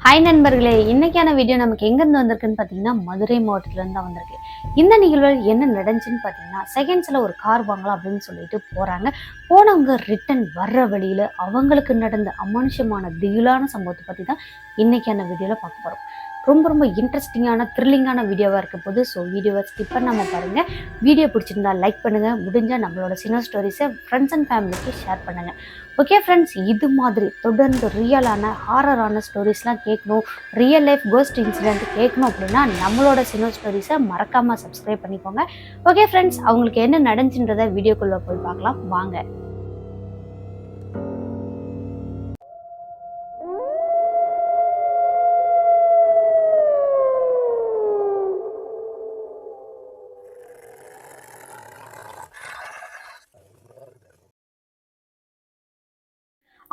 Hi நண்பர்களே இன்னைக்கான video நமக்கு எங்கேருந்து வந்திருக்குன்னு பார்த்தீங்கன்னா மதுரை மாவட்டத்துலேருந்து தான் வந்திருக்கு. இந்த நிகழ்வில் என்ன நடந்துச்சுன்னு பார்த்தீங்கன்னா செகண்ட்ஸில் ஒரு கார் வாங்கலாம் அப்படின்னு சொல்லிட்டு போகிறாங்க போனவங்க ரிட்டன் வர்ற வழியில் அவங்களுக்கு நடந்த அமானுஷமான திகிலான சம்பவத்தை பற்றி தான் இன்னைக்கான வீடியோவில் பார்க்க போகிறோம் ரொம்ப ரொம்ப இன்ட்ரெஸ்டிங்கான த்ரில்லிங்கான வீடியோவாக இருக்க போது ஸோ வீடியோவை ஸ்கிப் பண்ணாமல் பாருங்கள் வீடியோ பிடிச்சிருந்தா லைக் பண்ணுங்கள் முடிஞ்சால் நம்மளோட சின்ன ஸ்டோரிஸை ஃப்ரெண்ட்ஸ் அண்ட் ஃபேமிலிக்கு ஷேர் பண்ணுங்கள் ஓகே ஃப்ரெண்ட்ஸ் இது மாதிரி தொடர்ந்து ரியலான ஹாரரான ஸ்டோரிஸ்லாம் கேட்கணும். ரியல் லைஃப் கோஸ்ட் இன்சிடென்ட் கேட்கணும் அப்படின்னா நம்மளோட சினோ ஸ்டோரிஸை மறக்காமல் சப்ஸ்கிரைப் பண்ணிக்கோங்க. ஓகே ஃப்ரெண்ட்ஸ் அவங்களுக்கு என்ன நடந்துச்சுன்றதை வீடியோக்குள்ளே போய் பார்க்கலாம். வாங்க.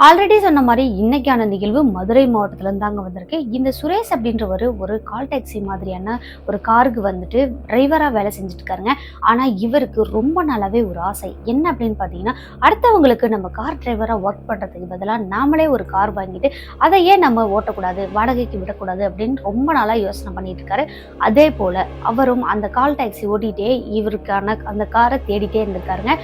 ஆல்ரெடி சொன்ன மாதிரி இன்னைக்கான நிகழ்வு மதுரை மாவட்டத்துலேருந்து தாங்க வந்திருக்கு. இந்த சுரேஷ் அப்படின்றவர் ஒரு கால் டாக்ஸி மாதிரியான ஒரு காருக்கு வந்துட்டு டிரைவராக வேலை செஞ்சுட்டு இருக்காருங்க ஆனால் இவருக்கு ரொம்ப நாளாவே ஒரு ஆசை. என்ன அப்படின்னு பார்த்தீங்கன்னா அடுத்தவங்களுக்கு நம்ம கார் டிரைவராக ஒர்க் பண்ணுறதுக்கு பதிலாக நாமளே ஒரு கார் வாங்கிட்டு அதை ஏன் நம்ம ஓட்டக்கூடாது வாடகைக்கு விடக்கூடாது அப்படின்னு ரொம்ப நாளாக யோசனை பண்ணிட்டு இருக்காரு அதே போல் அவரும் அந்த கால் டாக்ஸி ஓட்டிகிட்டே இவருக்கான அந்த காரை தேடிட்டே இருந்திருக்காருங்க.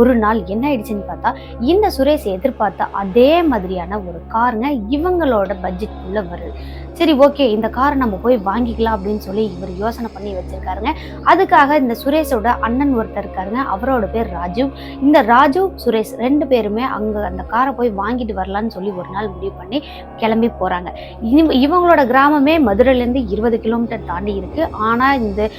ஒரு நாள் என்ன ஆயிடுச்சுன்னு பார்த்தா இந்த சுரேஷ் எதிர்பார்த்த அதே மாதிரியான ஒரு காருங்க. இவங்களோட பட்ஜெட்குள்ள வருது சரி ஓகே இந்த காரை நம்ம போய் வாங்கிக்கலாம் அப்படின்னு சொல்லி இவர் யோசனை பண்ணி வச்சிருக்காருங்க. அதுக்காக இந்த சுரேஷோட அண்ணன் ஒருத்தர் இருக்காருங்க. அவரோட பேர் ராஜு. இந்த ராஜு சுரேஷ் ரெண்டு பேருமே அங்க அந்த காரை போய் வாங்கிட்டு வரலான்னு சொல்லி ஒரு நாள் முடிவு பண்ணி கிளம்பி போறாங்க. இவங்களோட கிராமமே மதுரையிலேருந்து இருபது கிலோமீட்டர் தாண்டி இருக்கு. ஆனா இந்த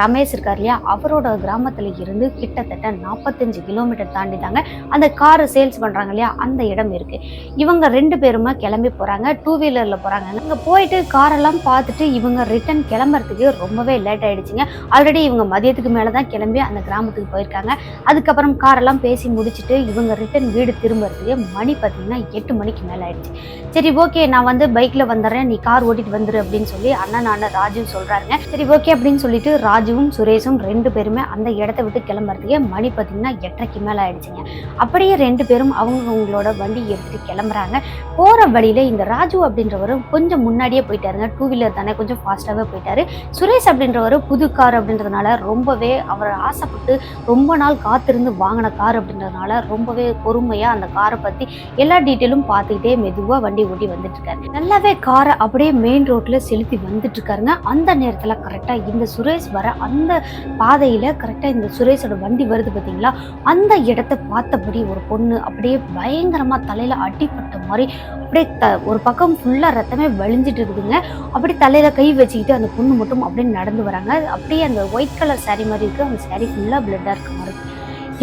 ரமேஷ் இருக்கார் இல்லையா? அவரோட கிராமத்துல இருந்து கிட்டத்தட்ட நாற்பத்தஞ்சு கிலோமீட்டர் தாண்டி தாங்க அந்த காரை சேல்ஸ் பண்றாங்க இல்லையா? அந்த இடம் இருக்கு. இவங்க ரெண்டு பேருமே கிளம்பி போறாங்க. டூ வீலர்ல போறாங்க. அங்கே போயிட்டு காரெல்லாம் பார்த்துட்டு இவங்க ரிட்டர்ன் கிளம்புறதுக்கு ரொம்பவே லேட் ஆயிடுச்சுங்க. ஆல்ரெடி இவங்க மதியத்துக்கு மேலே தான் கிளம்பி அந்த கிராமத்துக்கு போயிருக்காங்க. அதுக்கப்புறம் காரெல்லாம் பேசி முடிச்சுட்டு இவங்க ரிட்டர்ன் வீடு திரும்புறதுக்கு மணி பார்த்தீங்கன்னா எட்டு மணிக்கு மேலே ஆயிடுச்சு. சரி ஓகே நான் வந்து பைக்ல வந்துடுறேன். நீ கார் ஓட்டிட்டு வந்துரு அப்படின்னு சொல்லி அண்ணன் அண்ணன் ராஜு சொல்றாருங்க. சரி ஓகே அப்படின்னு சொல்லிட்டு ராஜுவும் சுரேஷும் ரெண்டு பேருமே அந்த இடத்த விட்டு கிளம்புறதுக்கு மணி பார்த்தீங்கன்னா எட்டரைக்கு மேலே ஆயிடுச்சுங்க. அப்படியே ரெண்டு பேரும் அவங்க அவங்களோட வண்டி எடுத்துட்டு கிளம்புறாங்க. போற வழியில இந்த ராஜு அப்படின்றவரும் கொஞ்சம் முன்னாடியே போயிட்டாருங்க. டூ வீலர் தானே கொஞ்சம் ஃபாஸ்ட்டாகவே போயிட்டாரு. சுரேஷ் அப்படின்றவர் புது கார் அப்படின்றதுனால ரொம்பவே அவர் ஆசைப்பட்டு ரொம்ப நாள் காத்திருந்து வாங்கின கார் அப்படின்றதுனால ரொம்பவே பொறுமையா அந்த காரை பத்தி எல்லா டீட்டெயிலும் பார்த்துக்கிட்டே மெதுவா வண்டி ஓட்டி வந்துட்டு இருக்காரு நல்லாவே காரை அப்படியே மெயின் ரோட்ல செலுத்தி வந்துட்டு இருக்காருங்க அந்த நேரத்துல கரெக்டா இந்த சுரேஷ் வர அந்த பாதையில கரெக்டா இந்த சுரேஷோட வண்டி வருது பாத்தீங்களா? அந்த இடத்த பார்த்தபடி ஒரு பொண்ணு அப்படியே பயங்கரமா தலையில் அடிப்பட்ட மாதிரி அப்படியே த ஒரு பக்கம் ஃபுல்லா ரத்தமே வழிஞ்சிட்டு இருக்குதுங்க. அப்படி தலையில கை வச்சுக்கிட்டு அந்த பொண்ணு மட்டும் அப்படியே நடந்து வராங்க. அப்படியே அந்த ஒயிட் கலர் சாரீ மாதிரி இருக்கு. அந்த சாரீ ஃபுல்லா பிளட்டா இருக்க மாதிரி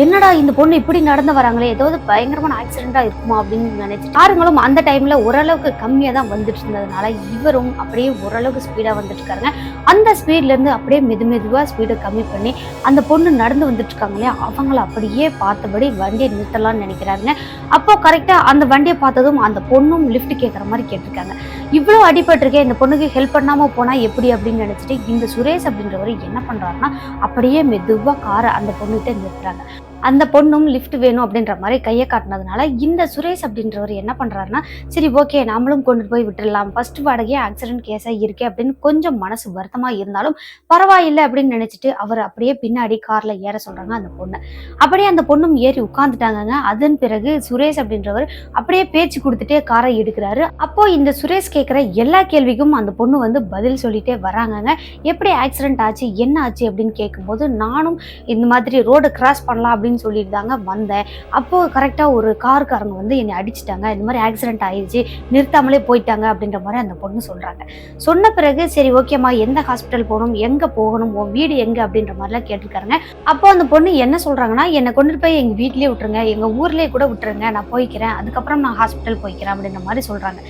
என்னடா இந்த பொண்ணு இப்படி நடந்து வராங்களே? ஏதாவது பயங்கரமான ஆக்சிடென்டா இருக்குமா அப்படின்னு நினைச்சு காருங்களும் அந்த டைம்ல ஓரளவுக்கு கம்மியா தான் வந்துட்டு இருந்ததுனால இவரும் அப்படியே ஓரளவுக்கு ஸ்பீடா வந்துட்டு இருக்காருங்க. அந்த ஸ்பீட்ல இருந்து அப்படியே மெது மெதுவா ஸ்பீடை கம்மி பண்ணி அந்த பொண்ணு நடந்து வந்துட்டு இருக்காங்களே இல்லையா? அவங்கள அப்படியே பார்த்தபடி வண்டியை நிறுத்தலாம்னு நினைக்கிறாருங்க. அப்போ கரெக்டா அந்த வண்டியை பார்த்ததும் அந்த பொண்ணும் லிஃப்ட் கேட்குற மாதிரி கேட்டிருக்காங்க. இவ்வளோ அடிபட்டிருக்கேன் இந்த பொண்ணுக்கு ஹெல்ப் பண்ணாம போனா எப்படி அப்படின்னு நினைச்சிட்டு இந்த சுரேஷ் அப்படின்றவர் என்ன பண்றாருன்னா அப்படியே மெதுவா காரை அந்த பொண்ணுகிட்ட நிறுத்துறாங்க. அந்த பொண்ணும் லிஃப்ட் வேணும் அப்படின்ற மாதிரி கையை காட்டினதுனால இந்த சுரேஷ் அப்படின்றவர் என்ன பண்ணுறாருன்னா சரி ஓகே நாமளும் கொண்டு போய் விட்டுடலாம். ஃபர்ஸ்ட் வாடகையே ஆக்சிடென்ட் கேஸாக இருக்கே அப்படின்னு கொஞ்சம் மனசு வருத்தமாக இருந்தாலும் பரவாயில்லை அப்படின்னு நினச்சிட்டு அவர் அப்படியே பின்னாடி காரில் ஏற சொல்கிறாங்க அந்த பொண்ணை. அப்படியே அந்த பொண்ணும் ஏறி உட்காந்துட்டாங்கங்க அதன் பிறகு சுரேஷ் அப்படின்றவர் அப்படியே பேச்சு கொடுத்துட்டே காரை எடுக்கிறாரு. அப்போது இந்த சுரேஷ் கேட்குற எல்லா கேள்விக்கும் அந்த பொண்ணு வந்து பதில் சொல்லிட்டே வராங்கங்க. எப்படி ஆக்சிடென்ட் ஆச்சு என்ன ஆச்சு அப்படின்னு கேட்கும்போது நானும் இந்த மாதிரி ரோடு கிராஸ் பண்ணலாம் அப்படின்னு சொல்லிட்டு தாங்க வந்தேன். அப்போ கரெக்டாக ஒரு காருக்காரங்க வந்து என்னை அடிச்சிட்டாங்க. இந்த மாதிரி ஆக்சிடென்ட் ஆயிடுச்சு நிறுத்தாமலே போயிட்டாங்க அப்படின்ற மாதிரி அந்த பொண்ணு சொல்கிறாங்க சொன்ன பிறகு சரி ஓகேம்மா எந்த ஹாஸ்பிட்டல் போகணும் எங்கே போகணும் உன் வீடு எங்கே அப்படின்ற மாதிரிலாம் கேட்டிருக்காருங்க அப்போ அந்த பொண்ணு என்ன சொல்கிறாங்கன்னா என்னை கொண்டுட்டு போய் எங்கள் வீட்லேயே விட்டுருங்க எங்கள் ஊர்லேயே கூட விட்டுருங்க நான் போய்க்கிறேன் அதுக்கப்புறம் நான் ஹாஸ்பிட்டல் போய்க்கிறேன் அப்படின்ற மாதிரி சொல்கிறாங்க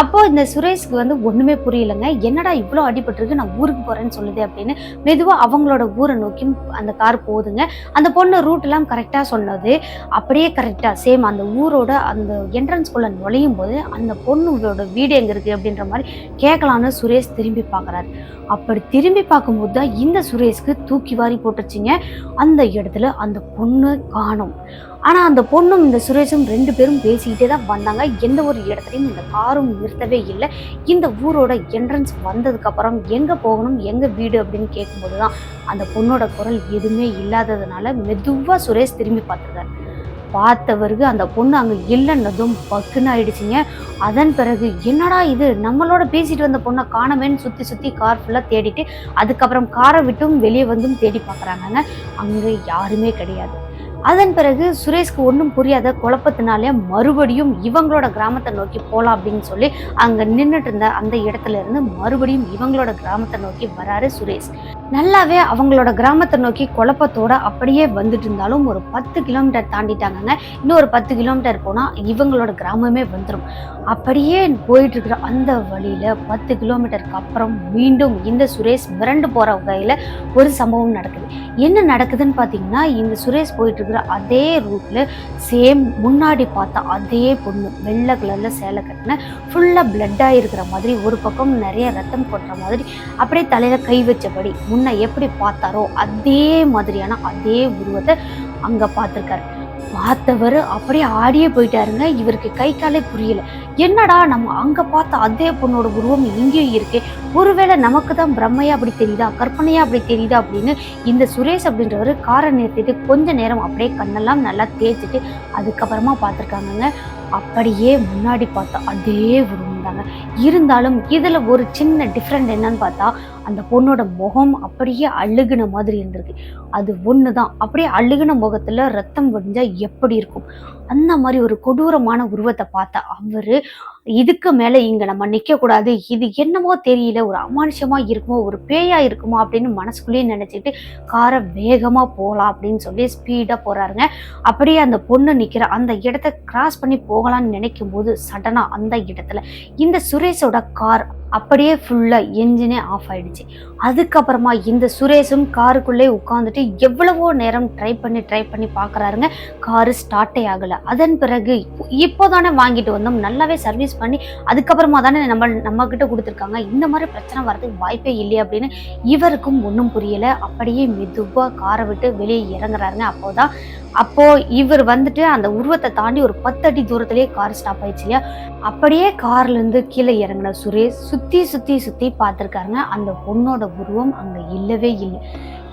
அப்போ இந்த சுரேஷ்க்கு வந்து ஒண்ணுமே புரியலங்க. என்னடா இவ்வளோ அடிபட்டிருக்கு நான் ஊருக்கு போறேன்னு சொல்லுது அப்படின்னு மெதுவாக அவங்களோட ஊரை நோக்கி அந்த கார் போகுதுங்க. அந்த பொண்ணு ரூட் எல்லாம் கரெக்டா சொன்னது. அப்படியே கரெக்டா சேம் அந்த ஊரோட அந்த என்ட்ரன்ஸ்குள்ள நுழையும் போது அந்த பொண்ணோட வீடு எங்க இருக்கு அப்படின்ற மாதிரி கேட்கலான்னு சுரேஷ் திரும்பி பார்க்குறாரு. அப்படி திரும்பி பார்க்கும்போது தான் இந்த சுரேஷ்க்கு தூக்கி வாரி போட்டுச்சிங்க அந்த இடத்துல அந்த பொண்ணு காணோம். ஆனால் அந்த பொண்ணும் இந்த சுரேஷும் ரெண்டு பேரும் பேசிக்கிட்டே தான் வந்தாங்க. எந்த ஒரு இடத்துலையும் இந்த காரும் நிறுத்தவே இல்லை. இந்த ஊரோட என்ட்ரன்ஸ் வந்ததுக்கப்புறம் எங்கே போகணும் எங்கே வீடு அப்படின்னு கேட்கும்போது தான் அந்த பொண்ணோட குரல் எதுவுமே இல்லாததுனால மெதுவாக சுரேஷ் திரும்பி பார்த்துருக்காரு. பார்த்தவருக்கு அந்த பொண்ணு அங்கே இல்லைன்னதும் பக்குன்னு ஆயிடுச்சுங்க. அதன் பிறகு என்னடா இது? நம்மளோட பேசிட்டு வந்த பொண்ணை காணவேன்னு சுற்றி சுற்றி கார் ஃபுல்லாக தேடிட்டு அதுக்கப்புறம் காரை விட்டும் வெளியே வந்தும் தேடி பார்க்குறாங்கங்க. அங்கே யாருமே கிடையாது. அதன் பிறகு சுரேஷ்க்கு ஒன்றும் புரியாத குழப்பத்தினாலே மறுபடியும் இவங்களோட கிராமத்தை நோக்கி போகலாம் அப்படின்னு சொல்லி அங்கே நின்றுட்டு இருந்த அந்த இடத்துல இருந்து மறுபடியும் இவங்களோட கிராமத்தை நோக்கி வராரு சுரேஷ். நல்லாவே அவங்களோட கிராமத்தை நோக்கி குழப்பத்தோட அப்படியே வந்துட்டு இருந்தாலும் ஒரு பத்து கிலோமீட்டர் தாண்டிட்டாங்கங்க. இன்னும் ஒரு பத்து கிலோமீட்டர் போனால் இவங்களோட கிராமமே வந்துடும் அப்படியே போயிட்டு இருக்கிற அந்த வழியில் பத்து கிலோமீட்டருக்கு அப்புறம் மீண்டும் இந்த சுரேஷ் மிரண்டு போற வகையில் ஒரு சம்பவம் நடக்குது. என்ன நடக்குதுன்னு பார்த்தீங்கன்னா இந்த சுரேஷ் போயிட்டு இருக்கிற அதே ரூட்ல சேம் முன்னாடி பார்த்தா அதே பொண்ணு வெள்ளை கலர்ல சேலை கட்டின ஃபுல்லாக பிளட்டாக இருக்கிற மாதிரி ஒரு பக்கம் நிறைய ரத்தம் கொட்டுற மாதிரி அப்படியே தலையில கை வச்சபடி முன்ன எப்படி பார்த்தாரோ அதே மாதிரியான அதே உருவத்தை அங்கே பார்த்துருக்காரு. பார்த்தவர் அப்படியே ஆடியே போயிட்டாருங்க. இவருக்கு கை காலே புரியல. என்னடா நம்ம அங்க பார்த்த அதே பொண்ணோட உருவம் இங்கேயும் இருக்கே. ஒருவேளை நமக்கு தான் பிரம்மையா அப்படி தெரியுதா? கற்பனையா அப்படி தெரியுதா? அப்படின்னு இந்த சுரேஷ் அப்படின்றவர் காரை நிறுத்திட்டு கொஞ்ச நேரம் அப்படியே கண்ணெல்லாம் நல்லா தேய்ச்சிட்டு அதுக்கப்புறமா பார்த்துருக்காங்கங்க. அப்படியே முன்னாடி பார்த்தா அதே உருவம் தாங்க இருந்தாலும் இதில் ஒரு சின்ன டிஃப்ரெண்ட் என்னன்னு பார்த்தா அந்த பொண்ணோட முகம் அப்படியே அழுகுன மாதிரி இருந்திருக்கு. அது ஒன்று தான் அப்படியே அழுகுன முகத்தில் ரத்தம் வடிஞ்சால் எப்படி இருக்கும்? அந்த மாதிரி ஒரு கொடூரமான உருவத்தை பார்த்த அவர் இதுக்கு மேலே இங்கே நம்ம நிற்கக்கூடாது இது என்னமோ தெரியல ஒரு அமானுஷமாக இருக்குமோ ஒரு பேயாக இருக்குமோ அப்படின்னு மனசுக்குள்ளேயே நினச்சிக்கிட்டு காரை வேகமாக போகலாம் அப்படின்னு சொல்லி ஸ்பீடாக போகிறாருங்க அப்படியே அந்த பொண்ணு நிற்கிற அந்த இடத்த கிராஸ் பண்ணி போகலான்னு நினைக்கும் போது சடனாக அந்த இடத்துல இந்த சுரேஷோட கார் அப்படியே ஃபுல்லாக என்ஜினே ஆஃப் ஆயிடுச்சு. அதுக்கப்புறமா இந்த சுரேஷும் காருக்குள்ளே உட்காந்துட்டு எவ்வளவோ நேரம் ட்ரை பண்ணி ட்ரை பண்ணி பார்க்கறாருங்க. காரு ஸ்டார்ட்டே ஆகலை. அதன் பிறகு இப்போ- இப்போதானே வாங்கிட்டு வந்தோம். நல்லாவே சர்வீஸ் பண்ணி அதுக்கப்புறமா தானே நம்ம நம்மக்கிட்ட கொடுத்துருக்காங்க. இந்த மாதிரி பிரச்சனை வரதுக்கு வாய்ப்பே இல்லையே அப்படின்னு இவருக்கும் ஒன்றும் புரியலை. அப்படியே மெதுவாக காரை விட்டு வெளியே இறங்குறாருங்க. அப்போதான் அப்போது இவர் வந்துட்டு அந்த உருவத்தை தாண்டி ஒரு பத்தடி தூரத்துலேயே கார் ஸ்டாப் ஆயிடுச்சு இல்லையா? அப்படியே கார்லேருந்து கீழே இறங்கின சுரேஷ் சுற்றி சுற்றி சுற்றி பார்த்துருக்காருங்க. அந்த பொண்ணோட உருவம் அங்கே இல்லவே இல்லை.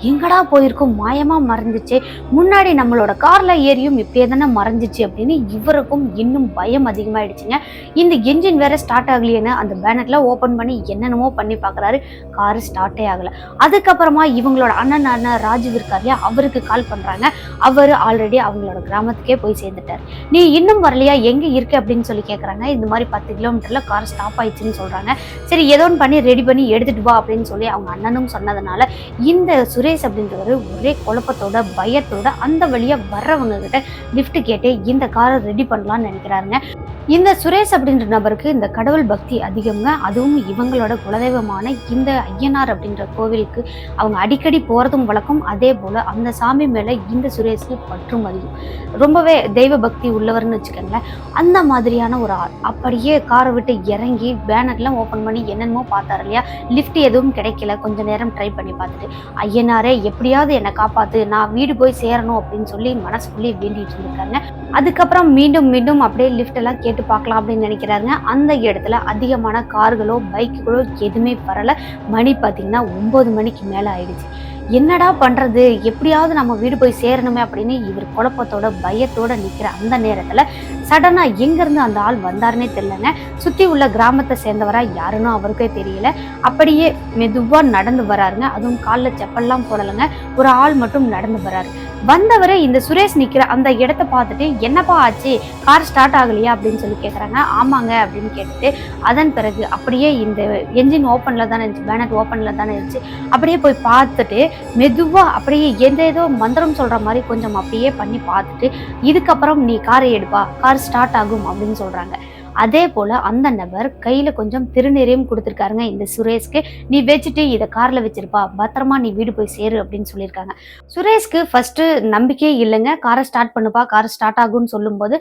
எங்கடா போயிருக்கும்? மாயமா மறைஞ்சிச்சு. முன்னாடி நம்மளோட கார்ல ஏறியும் இப்படியே தானே மறைஞ்சிச்சு அப்படின்னு இவருக்கும் இன்னும் பயம் அதிகமாயிடுச்சுங்க. இந்த என்ஜின் வேற ஸ்டார்ட் ஆகலையேன்னு அந்த பேனட்ல ஓபன் பண்ணி என்னென்னமோ பண்ணி பார்க்குறாரு. கார் ஸ்டார்ட்டே ஆகல. அதுக்கப்புறமா இவங்களோட அண்ணன் அண்ணன் ராஜீவ் இருக்கார் அவருக்கு கால் பண்றாங்க. அவர் ஆல்ரெடி அவங்களோட கிராமத்துக்கே போய் சேர்ந்துட்டார். நீ இன்னும் வரலையா? எங்க இருக்கு அப்படின்னு சொல்லி கேட்குறாங்க இந்த மாதிரி பத்து கிலோமீட்டர்ல கார் ஸ்டாப் ஆயிடுச்சுன்னு சொல்றாங்க. சரி ஏதோ ஒன்று பண்ணி ரெடி பண்ணி எடுத்துட்டு வா அப்படின்னு சொல்லி அவங்க அண்ணனும் சொன்னதுனால இந்த சுரேஷ் அப்படின்றவர் ஒரே குழப்பத்தோட பயத்தோட அந்த வழியா வர்றவங்க கிட்ட லிஃப்ட் கேட்டு இந்த காரை ரெடி பண்ணலான்னு நினைக்கிறாருங்க. இந்த சுரேஷ் அப்படின்ற நபருக்கு இந்த கடவுள் பக்தி அதிகம்ங்க. அதுவும் இவங்களோட குலதெய்வமான இந்த ஐயனார் அப்படின்ற கோவிலுக்கு அவங்க அடிக்கடி போகிறதும் வழக்கம். அதே போல் அந்த சாமி மேல இந்த சுரேஷுக்கு பற்றும் அதிகம். ரொம்பவே தெய்வ பக்தி உள்ளவர்னு வச்சுக்கோங்களேன். அந்த மாதிரியான ஒரு ஆள். அப்படியே காரை விட்டு இறங்கி பேனர்லாம் ஓப்பன் பண்ணி என்னென்னமோ பார்த்தாரு இல்லையா? லிஃப்ட் எதுவும் கிடைக்கல. கொஞ்ச நேரம் ட்ரை பண்ணி பார்த்துட்டு ஐயனார் எப்படியாவது என்னை காப்பாத்து நான் வீடு போய் சேரணும் அப்படின்னு சொல்லி மனசுக்குள்ளேயே வேண்டிட்டு இருந்திருக்காங்க அதுக்கப்புறம் மீண்டும் மீண்டும் அப்படியே லிஃப்ட் எல்லாம் கேட்டு பார்க்கலாம் அப்படின்னு நினைக்கிறாருங்க. அந்த இடத்துல அதிகமான கார்களோ பைக்குகளோ எதுவுமே வரல. மணி பார்த்தீங்கன்னா ஒன்பது மணிக்கு மேலே ஆயிடுச்சு. என்னடா பண்ணுறது எப்படியாவது நம்ம வீடு போய் சேரணுமே அப்படின்னு இவர் குழப்பத்தோட பயத்தோட நிற்கிற அந்த நேரத்தில் சடனாக எங்கேருந்து அந்த ஆள் வந்தாருன்னே தெரியலங்க. சுற்றி உள்ள கிராமத்தை சேர்ந்தவரா யாருன்னு அவருக்கே தெரியல. அப்படியே மெதுவாக நடந்து வராருங்க. அதுவும் காலில் செப்பல்லாம் போடலைங்க. ஒரு ஆள் மட்டும் நடந்து வராரு. வந்தவரே இந்த சுரேஷ் நிற்கிற அந்த இடத்த பார்த்துட்டு என்னப்பா ஆச்சு? கார் ஸ்டார்ட் ஆகலையா? அப்படின்னு சொல்லி கேட்குறாங்க ஆமாங்க அப்படின்னு கேட்டுட்டு அதன் பிறகு அப்படியே இந்த என்ஜின் ஓப்பனில் தானே இருந்துச்சு பேனட் ஓப்பனில் தானே இருந்துச்சு. அப்படியே போய் பார்த்துட்டு மெதுவாக அப்படியே எந்த ஏதோ மந்திரம் சொல்கிற மாதிரி கொஞ்சம் அப்படியே பண்ணி பார்த்துட்டு இதுக்கப்புறம் நீ காரை எடுப்பா கார் ஸ்டார்ட் ஆகும் அப்படின்னு சொல்கிறாங்க அதே போல் அந்த நபர் கையில் கொஞ்சம் திருநீரையும் கொடுத்துருக்காருங்க. இந்த சுரேஷ்க்கு நீ வச்சுட்டு இதை காரில் வச்சிருப்பா பத்திரமா நீ வீடு போய் சேரு அப்படின்னு சொல்லியிருக்காங்க. சுரேஷ்க்கு ஃபஸ்ட்டு நம்பிக்கையே இல்லைங்க. காரை ஸ்டார்ட் பண்ணுப்பா கார் ஸ்டார்ட் ஆகும்னு சொல்லும்போது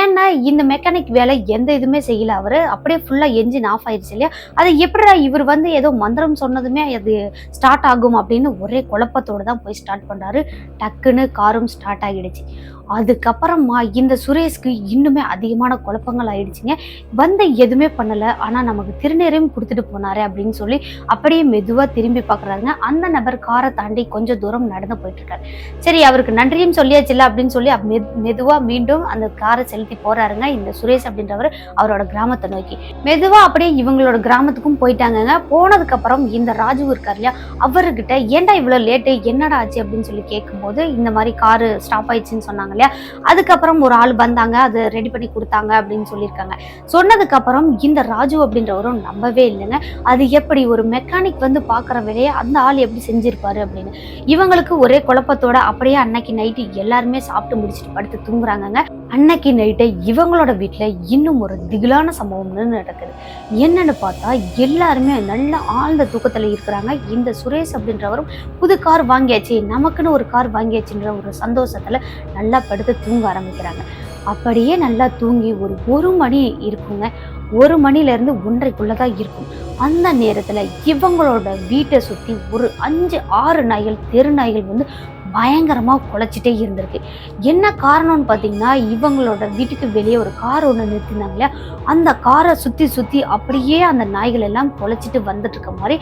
ஏன்னா இந்த மெக்கானிக் வேலை எந்த இதுவுமே செய்யல அவர். அப்படியே ஃபுல்லாக என்ஜின் ஆஃப் ஆயிடுச்சு இல்லையா? அதை எப்படிடா இவர் வந்து ஏதோ மந்திரம் சொன்னதுமே அது ஸ்டார்ட் ஆகும்? அப்படின்னு ஒரே குழப்பத்தோடு தான் போய் ஸ்டார்ட் பண்ணுறாரு டக்குன்னு காரும் ஸ்டார்ட் ஆகிடுச்சு அதுக்கப்புறமா இந்த சுரேஷ்க்கு இன்னுமே அதிகமான குழப்பங்கள் ஆயிடுச்சுங்க. வந்து எதுவுமே பண்ணலை. ஆனால் நமக்கு திருநீரையும் கொடுத்துட்டு போனாரு அப்படின்னு சொல்லி அப்படியே மெதுவாக திரும்பி பார்க்குறாருங்க அந்த நபர் காரை தாண்டி கொஞ்சம் தூரம் நடந்து போயிட்டு இருக்காரு சரி அவருக்கு நன்றியும் சொல்லியாச்சுல அப்படின்னு சொல்லி மெ மெதுவாக மீண்டும் அந்த காரை செலுத்தி போறாருங்க இந்த சுரேஷ் அப்படின்றவர் அவரோட கிராமத்தை நோக்கி. மெதுவாக அப்படியே இவங்களோட கிராமத்துக்கும் போயிட்டாங்கங்க. போனதுக்கப்புறம் இந்த ராஜு இருக்கார் இல்லையா அவர்கிட்ட ஏன்டா இவ்வளோ லேட்டு என்னடா ஆச்சு? அப்படின்னு சொல்லி கேட்கும்போது இந்த மாதிரி காரு ஸ்டாப் ஆயிடுச்சுன்னு சொன்னாங்க இல்லையா? அதுக்கப்புறம் ஒரு ஆள் வந்தாங்க அதை ரெடி பண்ணி கொடுத்தாங்க அப்படின்னு சொல்லியிருக்காங்க. சொன்னதுக்கு அப்புறம் இந்த ராஜு அப்படின்றவரும் நம்பவே இல்லைங்க. அது எப்படி ஒரு மெக்கானிக் வந்து பார்க்குற வேலையை அந்த ஆள் எப்படி செஞ்சுருப்பாரு அப்படின்னு. இவங்களுக்கு ஒரே குழப்பத்தோட அப்படியே அன்னைக்கு நைட்டு எல்லாருமே சாப்பிட்டு முடிச்சுட்டு படுத்து தூங்குறாங்கங்க. அன்னைக்கு நைட்டு இவங்களோட வீட்டில் இன்னும் ஒரு திகிலான சம்பவம்னு நடக்குது. என்னன்னு பார்த்தா எல்லாருமே நல்ல ஆழ்ந்த தூக்கத்தில் இருக்கிறாங்க. இந்த சுரேஷ் அப்படின்றவரும் புது கார் வாங்கியாச்சு நமக்குன்னு ஒரு கார் வாங்கியாச்சுன்ற ஒரு சந்தோஷத்தில் நல்லா படுத்து தூங்க ஆரம்பிக்கிறாங்க. அப்படியே நல்லா தூங்கி ஒரு ஒரு மணி இருக்குங்க. ஒரு மணிலேருந்து ஒன்றைக்குள்ளே தான் இருக்கும். அந்த நேரத்தில் இவங்களோட வீட்டை சுற்றி ஒரு அஞ்சு ஆறு நாய்கள் தெரு நாய்கள் வந்து பயங்கரமாக குலைச்சிட்டே இருந்திருக்கு. என்ன காரணம்னு பார்த்தீங்கன்னா இவங்களோட வீட்டுக்கு வெளியே ஒரு கார் ஒன்று நிறுத்தினாங்க இல்லையா? அந்த காரை சுற்றி சுற்றி அப்படியே அந்த நாய்கள் எல்லாம் குலைச்சிட்டு வந்துட்டு இருக்க மாதிரி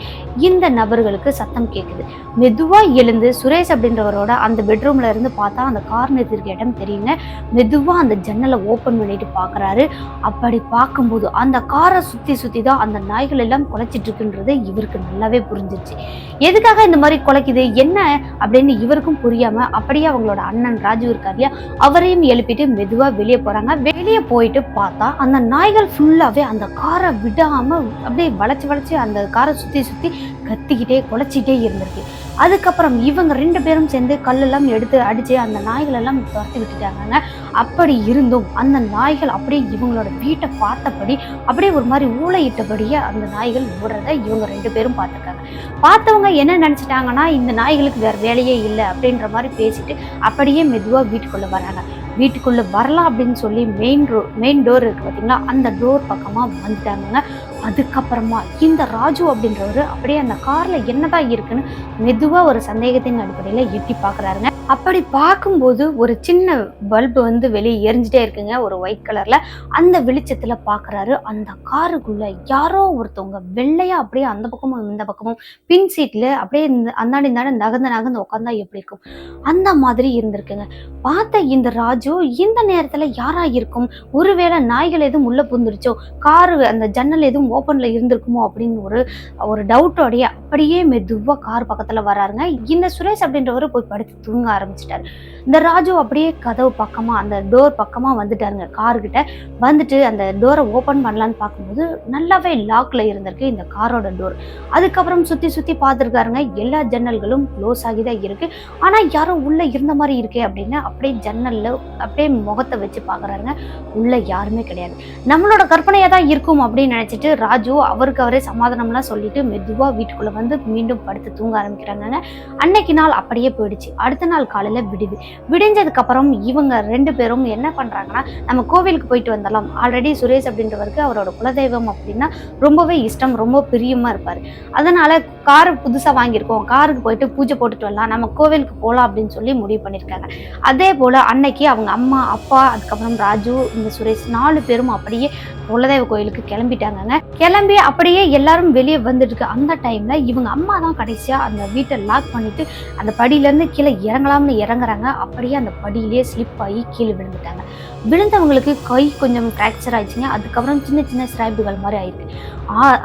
இந்த நபர்களுக்கு சத்தம் கேட்குது மெதுவாக எழுந்து சுரேஷ் அப்படின்றவரோட அந்த பெட்ரூம்ல இருந்து பார்த்தா அந்த கார் நிறுத்திருக்க இடம் தெரியுங்க மெதுவாக அந்த ஜன்னலை ஓப்பன் பண்ணிட்டு பார்க்குறாரு அப்படி பார்க்கும்போது அந்த காரை சுற்றி சுற்றி தான் அந்த நாய்கள் எல்லாம் குலைச்சிட்டு இருக்குன்றது இவருக்கு நல்லாவே புரிஞ்சிருச்சு. எதுக்காக இந்த மாதிரி குலைக்குது என்ன? அப்படின்னு இவருக்கும் புரியாம அப்படியே அவங்களோட அண்ணன் ராஜு இருக்கார் இல்லையா அவரையும் எழுப்பிட்டு மெதுவா வெளியே போறாங்க. வெளியே போயிட்டு பார்த்தா அந்த நாய்கள் ஃபுல்லாவே அந்த காரை விடாம அப்படியே வளைச்சு வளைச்சு அந்த காரை சுத்தி சுத்தி கத்திக்கிட்டே குலைச்சிக்கிட்டே இருந்திருக்கு. அதுக்கப்புறம் இவங்க ரெண்டு பேரும் சேர்ந்து கல்லெல்லாம் எடுத்து அடிச்சு அந்த நாய்களெல்லாம் துரத்தி விட்டுட்டாங்க அப்படி இருந்தும் அந்த நாய்கள் அப்படியே இவங்களோட வீட்டை பார்த்தபடி அப்படியே ஒரு மாதிரி ஊழையிட்டபடியே அந்த நாய்கள் ஓடுறத இவங்க ரெண்டு பேரும் பார்த்துருக்காங்க. பார்த்தவங்க என்ன நினச்சிட்டாங்கன்னா இந்த நாய்களுக்கு வேறு வேலையே இல்லை அப்படின்ற மாதிரி பேசிட்டு அப்படியே மெதுவாக வீட்டுக்குள்ளே வராங்க. வீட்டுக்குள்ளே வரலாம் அப்படின்னு சொல்லி மெயின் ரோ மெயின் டோர் இருக்குது பார்த்தீங்களா அந்த டோர் பக்கமாக வந்துட்டாங்கங்க. அதுக்கப்புறமா இந்த ராஜு அப்படின்றவர் அப்படியே அந்த காரில் என்னதான் இருக்குன்னு மெதுவாக ஒரு சந்தேகத்தின் அடிப்படையில் எட்டி பார்க்குறாருங்க. அப்படி பார்க்கும்போது ஒரு சின்ன பல்பு வந்து வெளியே எரிஞ்சிட்டே இருக்குங்க ஒரு ஒயிட் கலரில் அந்த வெளிச்சத்தில் பார்க்குறாரு அந்த காருக்குள்ளே யாரோ ஒருத்தவங்க வெள்ளையாக அப்படியே அந்த பக்கமும் இந்த பக்கமும் பின் சீட்டில் அப்படியே இந்த அந்தாண்டி இந்தாண்டி நகர்ந்து நகர்ந்து உட்காந்தா எப்படி இருக்கும்? அந்த மாதிரி இருந்திருக்குங்க. பார்த்த இந்த ராஜு இந்த நேரத்தில் யாராக இருக்கும்? ஒருவேளை நாய்கள் எதுவும் உள்ளே புந்துருச்சோ காரு அந்த ஜன்னல் எதுவும் ஓப்பனில் இருந்திருக்குமோ? அப்படின்னு ஒரு ஒரு டவுட்டோடைய அப்படியே மெதுவாக கார் பக்கத்தில் வராருங்க இந்த சுரேஷ் அப்படின்றவர் போய் படுத்து தூங்க ஆரம்பிச்சிட்டாரு. இந்த ராஜு அப்படியே கதவு பக்கமாக அந்த டோர் பக்கமாக வந்துட்டாருங்க. கார்கிட்ட வந்துட்டு அந்த டோரை ஓப்பன் பண்ணலான்னு பார்க்கும்போது நல்லாவே லாக்ல இருந்திருக்கு இந்த காரோட டோர் அதுக்கப்புறம் சுற்றி சுற்றி பார்த்துருக்காருங்க. எல்லா ஜன்னல்களும் க்ளோஸ் ஆகி தான் இருக்கு. ஆனால் யாரும் உள்ளே இருந்த மாதிரி இருக்கே அப்படின்னு அப்படியே ஜன்னலில் அப்படியே முகத்தை வச்சு பார்க்குறாருங்க. உள்ளே யாருமே கிடையாது. நம்மளோட கற்பனையாக தான் இருக்கும் அப்படின்னு நினச்சிட்டு ராஜு அவருக்கு அவரே சமாதானம்லாம் சொல்லிட்டு மெதுவாக வீட்டுக்குள்ளே வந்து மீண்டும் படுத்து தூங்க ஆரம்பிக்கிறாங்க அன்னைக்கு நாள் அப்படியே போயிடுச்சு. அடுத்த நாள் காலையில் விடுது. விடிஞ்சதுக்கு அப்புறம் இவங்க ரெண்டு பேரும் என்ன பண்ணுறாங்கன்னா நம்ம கோவிலுக்கு போயிட்டு வந்தலாம் ஆல்ரெடி சுரேஷ் அப்படின்றவருக்கு அவரோட குலதெய்வம் அப்படின்னா ரொம்பவே இஷ்டம் ரொம்ப பிரியமாக இருப்பார். அதனால் கார் புதுசாக வாங்கியிருக்கோம். காருக்கு போயிட்டு பூஜை போட்டுட்டு வரலாம். நம்ம கோவிலுக்கு போகலாம் அப்படின்னு சொல்லி முடிவு பண்ணியிருக்காங்க. அதே போல் அன்னைக்கு அவங்க அம்மா அப்பா அதுக்கப்புறம் ராஜு இந்த சுரேஷ் நாலு பேரும் அப்படியே குலதெய்வ கோயிலுக்கு கிளம்பிட்டாங்கங்க. கிளம்பி அப்படியே எல்லாரும் வெளியே வந்துட்டு அந்த டைமில் இவங்க அம்மா தான் கடைசியாக அந்த வீட்டை லாக் பண்ணிட்டு அந்த படியிலேருந்து கீழே இறங்கலாம் இறங்கலாம்னு இறங்குறாங்க. அப்படியே அந்த படியிலேயே ஸ்லிப் ஆகி கீழே விழுந்துட்டாங்க. விழுந்தவங்களுக்கு கை கொஞ்சம் ஃப்ராக்சர் ஆயிடுச்சுங்க. அதுக்கப்புறம் சின்ன சின்ன ஸ்ட்ரைப்புகள் மாதிரி ஆயிருக்கு.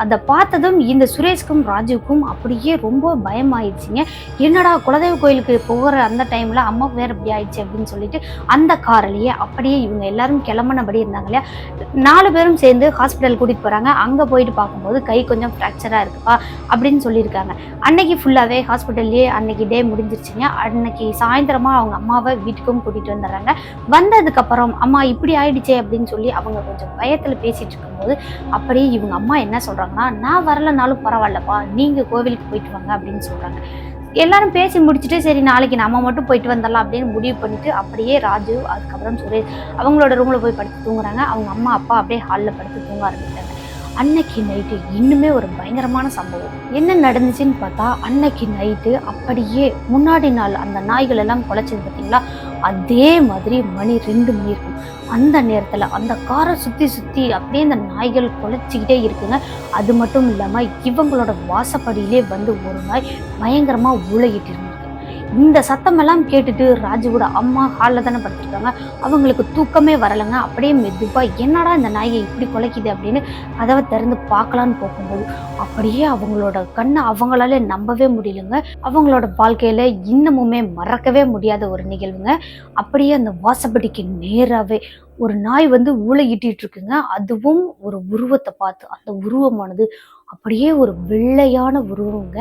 அதை பார்த்ததும் இந்த சுரேஷ்க்கும் ராஜுவுக்கும் அப்படியே ரொம்ப பயமாயிடுச்சுங்க. என்னடா குலதெய்வ கோயிலுக்கு போகிற அந்த டைமில் அம்மா வேறு இப்படி ஆயிடுச்சு அப்படின்னு சொல்லிட்டு அந்த காரிலேயே அப்படியே இவங்க எல்லாரும் கிளம்புனபடி இருந்தாங்க இல்லையா? நாலு பேரும் சேர்ந்து ஹாஸ்பிட்டல் கூட்டிகிட்டு போகிறாங்க அங்கே போயிட்டு பார்க்கும்போது கை கொஞ்சம் ஃப்ராக்சராக இருக்குப்பா அப்படின்னு சொல்லியிருக்காங்க. அன்னைக்கு ஃபுல்லாகவே ஹாஸ்பிட்டல்லையே அன்னைக்கு டே முடிஞ்சிருச்சுங்க. அன்னைக்கு சாயந்தரமாக அவங்க அம்மாவை வீட்டுக்கும் கூட்டிகிட்டு வந்துடுறாங்க. வந்ததுக்கப்புறம் அம்மா இப்படி ஆயிடுச்சே அப்படின்னு சொல்லி அவங்க கொஞ்சம் பயத்தில் பேசிகிட்டு இருக்கும்போது அப்படியே இவங்க அம்மா என்ன சொல்கிறாங்கன்னா நான் வரலனாலும் பரவாயில்லப்பா நீங்கள் கோவிலுக்கு போயிட்டு வாங்க அப்படின்னு சொல்கிறாங்க எல்லாரும் பேசி முடிச்சுட்டு சரி நாளைக்கு நம்ம மட்டும் போயிட்டு வந்துடலாம் அப்படின்னு முடிவு பண்ணிட்டு அப்படியே ராஜு அதுக்கப்புறம் சுரேஷ் அவங்களோட ரூமில் போய் படுத்து தூங்குறாங்க. அவங்க அம்மா அப்பா அப்படியே ஹாலில் படுத்து தூங்க ஆரம்பிச்சாங்க அன்னைக்கு நைட்டு இன்னுமே ஒரு பயங்கரமான சம்பவம். என்ன நடந்துச்சுன்னு பார்த்தா அன்னைக்கு நைட்டு அப்படியே முன்னாடி நாள் அந்த நாய்கள் எல்லாம் குலைச்சது பார்த்தீங்களா? அதே மாதிரி மணி ரெண்டு மணி இருக்கும். அந்த நேரத்தில் அந்த காரை சுற்றி சுற்றி அப்படியே அந்த நாய்கள் குலைச்சிக்கிட்டே இருக்குங்க. அது மட்டும் இல்லாமல் இவங்களோட வாசப்படியிலே வந்து ஒரு நாய் பயங்கரமாக உழகிட்டு இருந்தது. இந்த சத்தமெல்லாம் கேட்டுட்டு ராஜுவோட அம்மா ஹாலில் தானே படுத்துருக்காங்க. அவங்களுக்கு தூக்கமே வரலைங்க. அப்படியே மெதுவாக என்னடா இந்த நாயை இப்படி குலைக்குது அப்படின்னு கதவை திறந்து பார்க்கலான்னு போகும்போது அப்படியே அவங்களோட கண்ணை அவங்களால நம்பவே முடியலங்க. அவங்களோட வாழ்க்கையில் இன்னமுமே மறக்கவே முடியாத ஒரு நிகழ்வுங்க. அப்படியே அந்த வாசப்படிக்கு நேராகவே ஒரு நாய் வந்து ஊழ இருக்குங்க. அதுவும் ஒரு உருவத்தை பார்த்து அந்த உருவமானது அப்படியே ஒரு வெள்ளையான உருவங்க.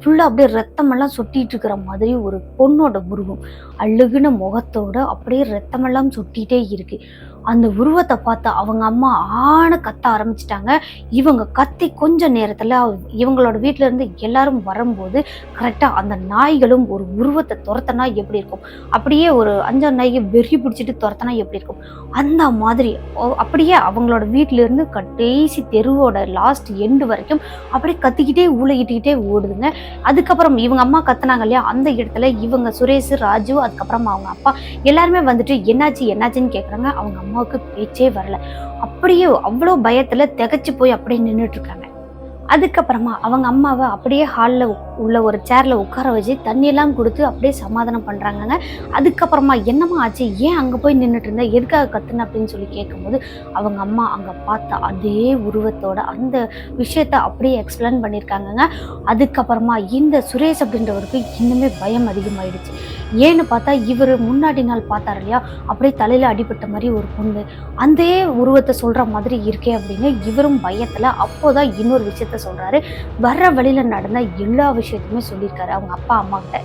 ஃபுல்லாக அப்படியே ரத்தமெல்லாம் சுட்டிட்டு இருக்கிற மாதிரி ஒரு பொண்ணோட உருவம். அழுகுன முகத்தோட அப்படியே ரத்தமெல்லாம் சொட்டிகிட்டே இருக்கு. அந்த உருவத்தை பார்த்து அவங்க அம்மா ஆன கத்த ஆரம்பிச்சிட்டாங்க. இவங்க கத்தி கொஞ்ச நேரத்தில் இவங்களோட வீட்டிலேருந்து இருந்து எல்லாரும் வரும்போது கரெக்டாக அந்த நாய்களும் ஒரு உருவத்தை துரத்தனா எப்படி இருக்கும்? அப்படியே ஒரு அஞ்சாறு நாய்க்கு வெறி பிடிச்சிட்டு துரத்தனா எப்படி இருக்கும்? அந்த மாதிரி ஓ- அப்படியே அவங்களோட வீட்டிலேருந்து இருந்து கடைசி தெருவோட லாஸ்ட் எண்டு வரைக்கும் அப்படியே கத்திக்கிட்டே ஊழையிட்டுக்கிட்டே ஓடுதுங்க. அதுக்கப்புறம் இவங்க அம்மா கத்துனாங்க இல்லையா? அந்த இடத்துல இவங்க சுரேஷ் ராஜு அதுக்கப்புறம் அவங்க அப்பா எல்லாருமே வந்துட்டு என்னாச்சு என்னாச்சுன்னு கேட்குறாங்க அவங்க அம்மா அம்மாவுக்கு பேச்சே வரல. அப்படியே அவ்வளோ பயத்தில் திகச்சு போய் அப்படியே நின்றுட்டு இருக்காங்க. அதுக்கப்புறமா அவங்க அம்மாவை அப்படியே ஹாலில் உள்ள ஒரு சேரில் உட்கார வச்சு தண்ணியெல்லாம் கொடுத்து அப்படியே சமாதானம் பண்ணுறாங்கங்க அதுக்கப்புறமா என்னம்மா ஆச்சு? ஏன் அங்கே போய் நின்றுட்டு இருந்தா எதுக்காக கத்துன? அப்படின்னு சொல்லி கேட்கும்போது அவங்க அம்மா அங்கே பார்த்த அதே உருவத்தோட அந்த விஷயத்த அப்படியே எக்ஸ்பிளைன் பண்ணியிருக்காங்கங்க அதுக்கப்புறமா இந்த சுரேஷ் அப்படின்றவருக்கு இன்னுமே பயம் அதிகமாயிடுச்சு. ஏன்னு பார்த்தா இவர் முன்னாடி நாள் பார்த்தாரு இல்லையா? அப்படியே தலையில் அடிபட்ட மாதிரி ஒரு பொண்ணு. அந்த உருவத்தை சொல்கிற மாதிரி இருக்கே அப்படின்னு இவரும் பயத்தில் அப்போதான் இன்னொரு விஷயத்த நடக்க சொல்கிறாரு வர்ற வழியில் நடந்த எல்லா விஷயத்தையுமே சொல்லியிருக்காரு அவங்க அப்பா அம்மா கிட்ட.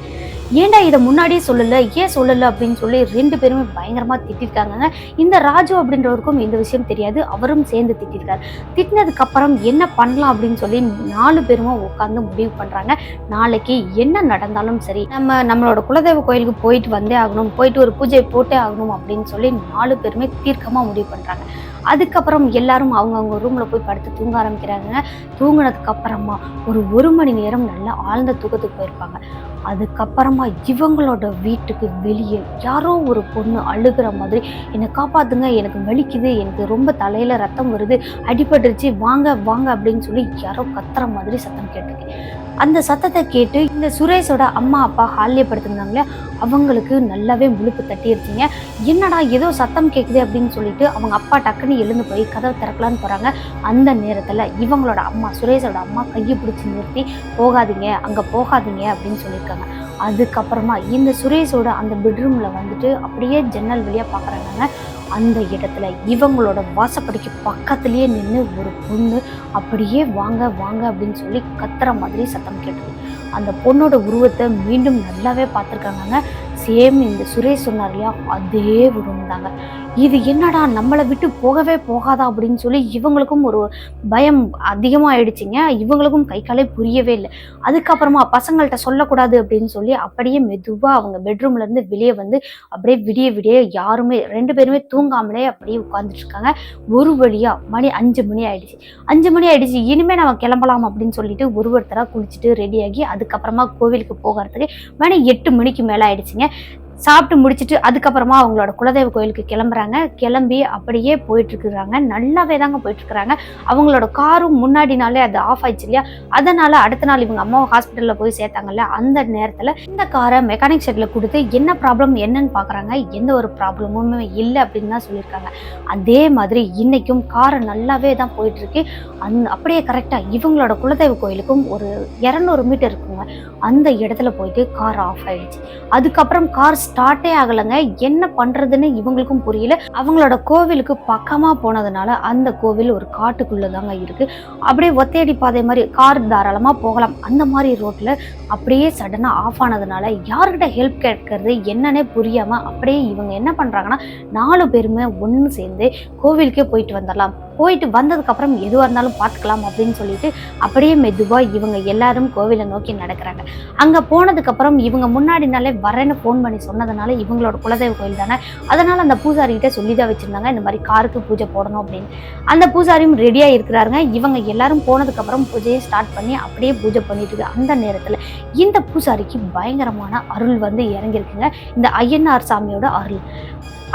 ஏன்டா இதை முன்னாடியே சொல்லலை? ஏன் சொல்லலை அப்படின்னு சொல்லி ரெண்டு பேருமே பயங்கரமாக திட்டிருக்காங்க இந்த ராஜு அப்படின்றவருக்கும் இந்த விஷயம் தெரியாது. அவரும் சேர்ந்து திட்டிருக்காரு. திட்டினதுக்கப்புறம் என்ன பண்ணலாம் அப்படின்னு சொல்லி நாலு பேருமே உட்காந்து முடிவு பண்ணுறாங்க நாளைக்கு என்ன நடந்தாலும் சரி நம்ம நம்மளோட குலதெய்வ கோயிலுக்கு போயிட்டு வந்தே ஆகணும். போயிட்டு ஒரு பூஜை போட்டே ஆகணும் அப்படின்னு சொல்லி நாலு பேருமே தீர்க்கமாக முடிவு பண்ணுறாங்க அதுக்கப்புறம் எல்லாரும் அவங்கவுங்க ரூமில் போய் படுத்து தூங்க ஆரம்பிக்கிறாங்க தூங்க தூங்குனதுக்கு அப்புறமா ஒரு ஒரு மணி நேரம் நல்லா ஆழ்ந்த தூக்கத்துக்கு போயிருப்பாங்க. அதுக்கப்புறமா இவங்களோட வீட்டுக்கு வெளியே யாரோ ஒரு பொண்ணு அழுகிற மாதிரி என்னை காப்பாத்துங்க எனக்கு வலிக்குது எனக்கு ரொம்ப தலையில ரத்தம் வருது அடிபட்டுருச்சு வாங்க வாங்க அப்படின்னு சொல்லி யாரோ கத்துற மாதிரி சத்தம் கேட்டுக்கு அந்த சத்தத்தை கேட்டு இந்த சுரேஷோட அம்மா அப்பா ஹாலிலே படுத்திருந்தாங்களே அவங்களுக்கு நல்லாவே முழுப்பு தட்டிருச்சுங்க. என்னடா ஏதோ சத்தம் கேட்குது அப்படின்னு சொல்லிட்டு அவங்க அப்பா டக்குன்னு எழுந்து போய் கதவை திறக்கலான்னு போறாங்க. அந்த நேரத்தில் இவங்களோட அம்மா சுரேஷோட அம்மா கையை பிடிச்சி நிறுத்தி போகாதீங்க அங்கே போகாதீங்க அப்படின்னு சொல்லியிருக்காங்க. அதுக்கப்புறமா இந்த சுரேஷோட அந்த பெட்ரூமில் வந்துட்டு அப்படியே ஜன்னல் வழியாக பார்க்குறாங்க அந்த இடத்துல இவங்களோட வாசப்படிக்கு பக்கத்துலேயே நின்று ஒரு பொண்ணு அப்படியே வாங்க வாங்க அப்படின்னு சொல்லி கத்துற மாதிரி சத்தம் கேட்டது. அந்த பொண்ணோட உருவத்தை மீண்டும் நல்லாவே பார்த்துருக்காங்க சேம் இந்த சுரேஷ் சொன்னார் இல்லையா அதே உருவம் தாங்க இது என்னடா நம்மளை விட்டு போகவே போகாதா அப்படின்னு சொல்லி இவங்களுக்கும் ஒரு பயம் அதிகமாகிடுச்சிங்க இவங்களுக்கும் கை காலே புரியவே இல்லை. அதுக்கப்புறமா பசங்கள்கிட்ட சொல்லக்கூடாது அப்படின்னு சொல்லி அப்படியே மெதுவாக அவங்க பெட்ரூம்லேருந்து வெளியே வந்து அப்படியே விடிய விடிய யாருமே ரெண்டு பேருமே தூங்காமலே அப்படியே உட்காந்துட்ருக்காங்க ஒரு வழியாக மணி அஞ்சு மணி ஆயிடுச்சு. அஞ்சு மணி ஆயிடுச்சு. இனிமேல் நம்ம கிளம்பலாம் அப்படின்னு சொல்லிட்டு ஒரு ஒருத்தராக குளிச்சுட்டு ரெடியாகி அதுக்கப்புறமா கோவிலுக்கு போகிறதுக்கு மணி எட்டு மணிக்கு மேலே ஆயிடுச்சுங்க. சாப்பிட்டு முடிச்சிட்டு அதுக்கப்புறமா அவங்களோட குலதெய்வ கோயிலுக்கு கிளம்புறாங்க. கிளம்பி அப்படியே போயிட்டுருக்குறாங்க. நல்லாவே தாங்க போயிட்டுருக்குறாங்க. அவங்களோட காரும் முன்னாடி நாளே அது ஆஃப் ஆயிடுச்சு இல்லையா? அதனால அடுத்த நாள் இவங்க அம்மாவை ஹாஸ்பிட்டலில் போய் சேர்த்தாங்கல்ல. அந்த நேரத்தில் இந்த காரை மெக்கானிக் ஷெட்டில் கொடுத்து என்ன ப்ராப்ளம் என்னன்னு பார்க்குறாங்க எந்த ஒரு ப்ராப்ளமுமே இல்லை அப்படின்னு தான் சொல்லியிருக்காங்க. அதே மாதிரி இன்றைக்கும் காரை நல்லாவே தான் போயிட்டுருக்கு. அந் அப்படியே கரெக்டாக இவங்களோட குலதெய்வ கோயிலுக்கும் ஒரு இரநூறு மீட்டர் இருக்குங்க. அந்த இடத்துல போயிட்டு கார் ஆஃப் ஆயிடுச்சு. அதுக்கப்புறம் கார் ஸ்டார்ட்டே ஆகலைங்க. என்ன பண்ணுறதுன்னு இவங்களுக்கும் புரியல. அவங்களோட கோவிலுக்கு பக்கமாக போனதுனால அந்த கோவில் ஒரு காட்டுக்குள்ளே தாங்க இருக்குது அப்படியே ஒத்தையடி பாதை மாதிரி கார் தாராளமாக போகலாம். அந்த மாதிரி ரோட்டில் அப்படியே சடனாக ஆஃப் ஆனதுனால யார்கிட்ட ஹெல்ப் கேட்கறது என்னன்னே புரியாமல் அப்படியே இவங்க என்ன பண்ணுறாங்கன்னா நாலு பேருமே ஒன்று சேர்ந்து கோவிலுக்கே போயிட்டு வந்துடலாம். போயிட்டு வந்ததுக்கப்புறம் எதுவாக இருந்தாலும் பார்த்துக்கலாம் அப்படின்னு சொல்லிட்டு அப்படியே மெதுவாக இவங்க எல்லாரும் கோவிலை நோக்கி நடக்கிறாங்க. அங்கே போனதுக்கப்புறம் இவங்க முன்னாடினாலே வரேன்னு ஃபோன் பண்ணி சொன்னதுனால இவங்களோட குலதெய்வ கோயில் தானே? அதனால் அந்த பூசாரிகிட்ட சொல்லி தான் வச்சுருந்தாங்க இந்த மாதிரி காருக்கு பூஜை போடணும் அப்படின்னு. அந்த பூசாரியும் ரெடியாக இருக்கிறாருங்க. இவங்க எல்லாரும் போனதுக்கப்புறம் பூஜையை ஸ்டார்ட் பண்ணி அப்படியே பூஜை பண்ணிட்டு இருக்கு அந்த நேரத்தில் இந்த பூசாரிக்கு பயங்கரமான அருள் வந்து இறங்கியிருக்குங்க. இந்த ஐயனார் சாமியோட அருள்.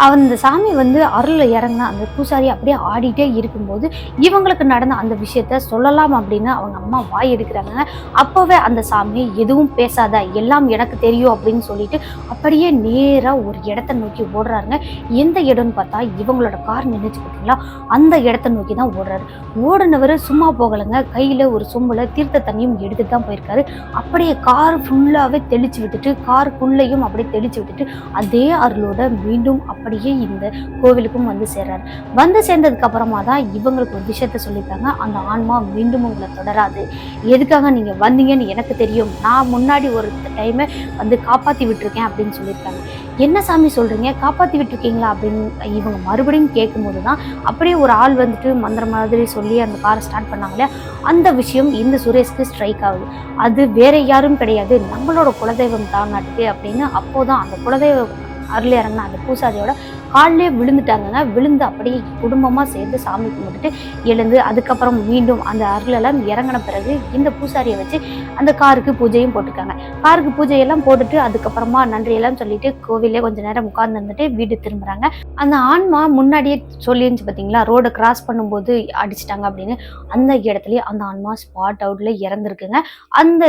அந்த சாமி வந்து அருள் இறங்கின அந்த பூசாரி அப்படியே ஆடிட்டே இருக்கும்போது இவங்களுக்கு நடந்த அந்த விஷயத்த சொல்லலாம் அப்படின்னு அவங்க அம்மா வாய் எடுக்கிறாங்க. அப்போவே அந்த சாமி எதுவும் பேசாத எல்லாம் எனக்கு தெரியும் அப்படின்னு சொல்லிட்டு அப்படியே நேராக ஒரு இடத்த நோக்கி ஓடுறாருங்க. எந்த இடம்னு பார்த்தா இவங்களோட கார் நின்றுச்சு பார்த்தீங்களா? அந்த இடத்த நோக்கி தான் ஓடுறாரு. ஓடுனவர் சும்மா போகலைங்க. கையில் ஒரு சொம்பில் தீர்த்த தண்ணியும் எடுத்துட்டு தான் போயிருக்காரு. அப்படியே கார் ஃபுல்லாகவே தெளிச்சு விட்டுட்டு காருக்குள்ளேயும் அப்படியே தெளிச்சு விட்டுட்டு அதே அருளோட மீண்டும் அப்படியே இந்த கோவிலுக்கும் வந்து சேர்றாரு. வந்து சேர்ந்ததுக்கு அப்புறமா தான் இவங்களுக்கு ஒரு விஷயத்த சொல்லியிருக்காங்க. அந்த ஆன்மா மீண்டும் உங்களை தொடராது. எதுக்காக நீங்க வந்தீங்கன்னு எனக்கு தெரியும். நான் முன்னாடி ஒரு டைமை வந்து காப்பாற்றி விட்டுருக்கேன் அப்படின்னு சொல்லியிருக்காங்க. என்ன சாமி சொல்றீங்க? காப்பாத்தி விட்டுருக்கீங்களா அப்படின்னு இவங்க மறுபடியும் கேட்கும்போது தான் அப்படியே ஒரு ஆள் வந்துட்டு மந்திரம் மாதிரி சொல்லி அந்த காரை ஸ்டார்ட் பண்ணாங்களே அந்த விஷயம் இந்த சுரேஷ்க்கு ஸ்ட்ரைக் ஆகுது. அது வேற யாரும் கிடையாது. நம்மளோட குலதெய்வம் தான் நாட்டுக்கு அப்படின்னு அப்போதான் அந்த குலதெய்வம் அருள் இறங்கின அந்த பூசாதியோட காலிலே விழுந்துட்டாங்கங்க விழுந்து அப்படியே குடும்பமாக சேர்ந்து சாமி கும்பிட்டுட்டு எழுந்து அதுக்கப்புறம் மீண்டும் அந்த அருளெல்லாம் இறங்கின பிறகு இந்த பூசாரியை வச்சு அந்த காருக்கு பூஜையும் போட்டிருக்காங்க. காருக்கு பூஜையெல்லாம் போட்டுட்டு அதுக்கப்புறமா நன்றியெல்லாம் சொல்லிட்டு கோவிலே கொஞ்ச நேரம் உட்கார்ந்து இருந்துட்டு வீடு திரும்புறாங்க. அந்த ஆன்மா முன்னாடியே சொல்லிருந்துச்சு பார்த்தீங்களா ரோடை கிராஸ் பண்ணும்போது அடிச்சிட்டாங்க அப்படின்னு. அந்த இடத்துலயே அந்த ஆன்மா ஸ்பாட் அவுட்ல இறந்துருக்குங்க. அந்த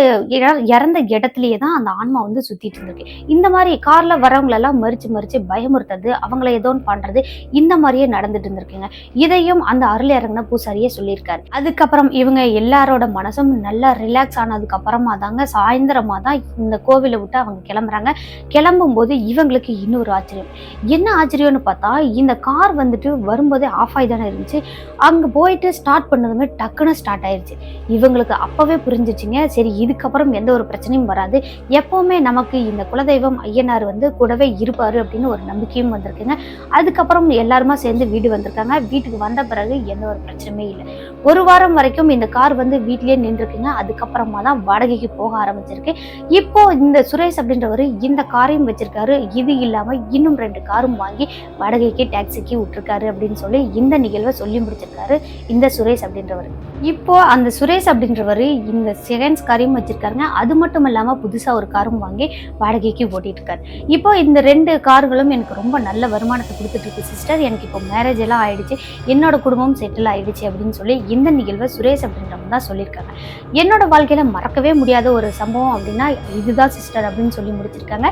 இறந்த இடத்துலயே தான் அந்த ஆன்மா வந்து சுத்திட்டு இருந்திருக்கு. இந்த மாதிரி கார்ல வரவங்களெல்லாம் மறிச்சு மறிச்சு பயமுறுத்தது அவங்கள ஏதோ ஒன்று பண்றது இந்த மாதிரியே நடந்துட்டு இருந்திருக்குங்க. இதையும் அந்த அருள் இறங்கின பூசாரியே சொல்லியிருக்காரு. அதுக்கப்புறம் இவங்க எல்லாரோட மனசும் நல்லா ரிலாக்ஸ் ஆனதுக்கு அப்புறமா தாங்க சாயந்தரமா தான் இந்த கோவிலை விட்டு அவங்க கிளம்புறாங்க. கிளம்பும் போது இவங்களுக்கு இன்னொரு ஆச்சரியம். என்ன ஆச்சரியம்னு பார்த்தா இந்த கார் வந்துட்டு வரும்போதே ஆஃப் ஆகி தானே இருந்துச்சு. அங்கே போயிட்டு ஸ்டார்ட் பண்ணதுமே டக்குன்னு ஸ்டார்ட் ஆயிருச்சு. இவங்களுக்கு அப்பவே புரிஞ்சிச்சுங்க. சரி இதுக்கப்புறம் எந்த ஒரு பிரச்சனையும் வராது. எப்பவுமே நமக்கு இந்த குலதெய்வம் ஐயனார் வந்து கூடவே இருப்பாரு அப்படின்னு ஒரு நம்பிக்கையும் வந்திருக்குங்க. அதுக்கப்புறம் எல்லாருமா சேர்ந்து வீடு வந்திருக்காங்க. வீட்டுக்கு வந்த பிறகு எந்த ஒரு பிரச்சனையுமே இல்லை. ஒரு வாரம் வரைக்கும் இந்த கார் வந்து வீட்லயே நின்றுருக்குங்க. அதுக்கப்புறமா தான் வாடகைக்கு போக ஆரம்பிச்சிருக்கு. இப்போ இந்த சுரேஷ் அப்படின்றவர் இந்த காரையும் வச்சிருக்காரு. இது இல்லாம இன்னும் ரெண்டு காரும் வாங்கி வாடகைக்கு டாக்ஸிக்கு விட்டுருக்காரு அப்படின்னு சொல்லி இந்த நிகழ்வை சொல்லி முடிச்சிருக்காரு இந்த சுரேஷ் அப்படின்றவர். இப்போ அந்த சுரேஷ் அப்படின்றவர் இந்த செகண்ட்ஸ் காரையும் வச்சிருக்காருங்க. அது மட்டும் இல்லாம புதுசா ஒரு காரும் வாங்கி வாடகைக்கு ஓட்டிட்டு இருக்காரு. இப்போ இந்த ரெண்டு கார்களும் எனக்கு ரொம்ப நல்ல வரும் வருமானத்தை கொடுத்துட்ருக்கு சிஸ்டர் எனக்கு இப்போ மேரேஜ் எல்லாம் ஆயிடுச்சு. என்னோட குடும்பம் செட்டில் ஆயிடுச்சு அப்படின்னு சொல்லி இந்த நிகழ்வை சுரேஷ் அப்படின்றவங்க தான் சொல்லியிருக்காங்க. என்னோட வாழ்க்கையில் மறக்கவே முடியாத ஒரு சம்பவம் அப்படின்னா இதுதான் சிஸ்டர் அப்படின்னு சொல்லி முடிச்சிருக்காங்க.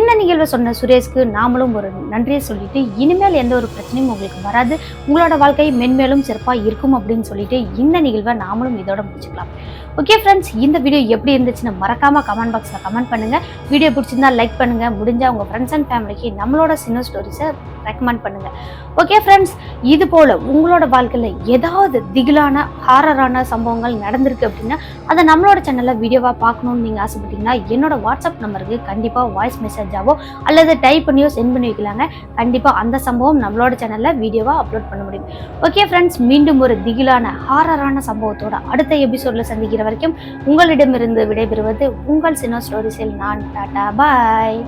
இந்த நிகழ்வை சொன்ன சுரேஷ்க்கு நாமளும் ஒரு நன்றியை சொல்லிட்டு இனிமேல் எந்த ஒரு பிரச்சனையும் உங்களுக்கு வராது. உங்களோட வாழ்க்கை மென்மேலும் சிறப்பாக இருக்கும் அப்படின்னு சொல்லிட்டு இந்த நிகழ்வை நாமளும் இதோட முடிச்சுக்கலாம். ஓகே ஃப்ரெண்ட்ஸ் இந்த வீடியோ எப்படி இருந்துச்சுன்னு மறக்காம கமெண்ட் பாக்ஸில் கமெண்ட் பண்ணுங்கள் வீடியோ பிடிச்சிருந்தா லைக் பண்ணுங்க. முடிஞ்சால் உங்கள் ஃப்ரெண்ட்ஸ் அண்ட் ஃபேமிலிக்கு நம்மளோட சின்ன ஸ்டோரிஸை ரெக்கமெண்ட் பண்ணுங்கள் ஓகே ஃப்ரெண்ட்ஸ் இது போல் உங்களோட வாழ்க்கையில் ஏதாவது திகிலான ஹாரரான சம்பவங்கள் நடந்திருக்கு அப்படின்னா அதை நம்மளோட சேனலில் வீடியோவாக பார்க்கணுன்னு நீங்கள் ஆசைப்பட்டீங்கன்னா என்னோட வாட்ஸ்அப் நம்பருக்கு கண்டிப்பாக வாய்ஸ் மெசேஜாவோ அல்லது டைப் பண்ணியோ சென்ட் பண்ணி வைக்கலாங்க. கண்டிப்பாக அந்த சம்பவம் நம்மளோட சேனலில் வீடியோவாக அப்லோட் பண்ண முடியும். ஓகே ஃப்ரெண்ட்ஸ் மீண்டும் ஒரு திகிலான ஹாரரான சம்பவத்தோட அடுத்த எபிசோடில் சந்திக்கிற வரைக்கும் உங்களிடமிருந்து விடைபெறுவது உங்கள் சினோ ஸ்டோரிஸில் நான் டாட்டா பாய்